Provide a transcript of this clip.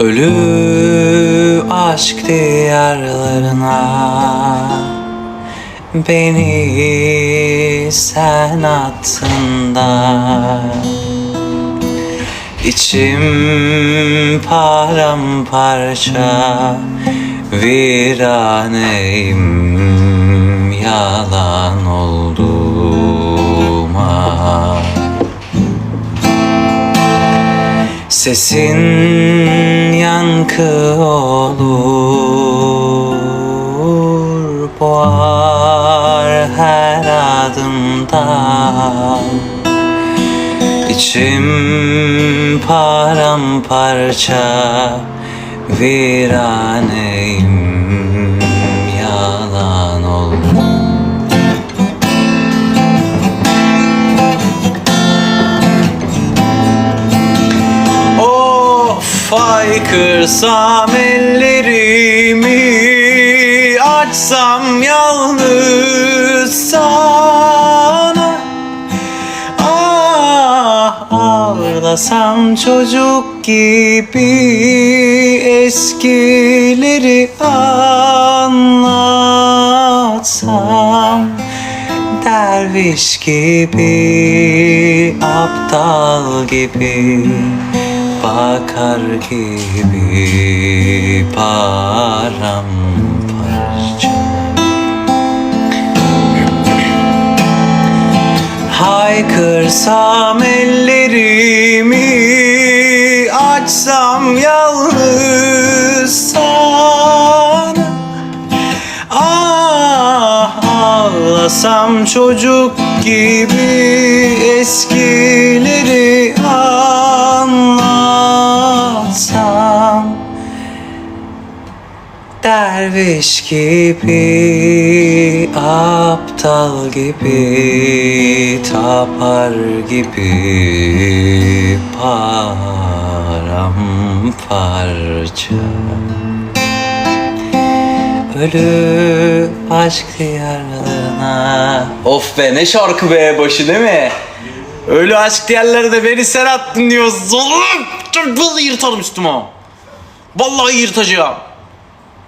Ölü aşk diyarlarına Beni sen attın da İçim paramparça Viraneyim yalan olduğuma Sesin yankı olur. Boğar her adımda. İçim paramparça Viraneyim Of ay kırsam ellerimi Açsam yalnız sana. Ah ağlasam çocuk gibi Eskileri anlatsam. Derviş gibi, aptal gibi Bakar gibi paramparça. Haykırsam ellerimi Açsam yalnız sana. Ah ağlasam çocuk gibi Eskileri Derviş gibi, aptal gibi, tapar gibi paramparça Ölü aşk diyarlarına Of be ne şarkı be başı değil mi? Ölü aşk diyarları beni sen attın diyorsun oğlum. Vallahi yırtarım üstüme. Vallahi yırtacağım.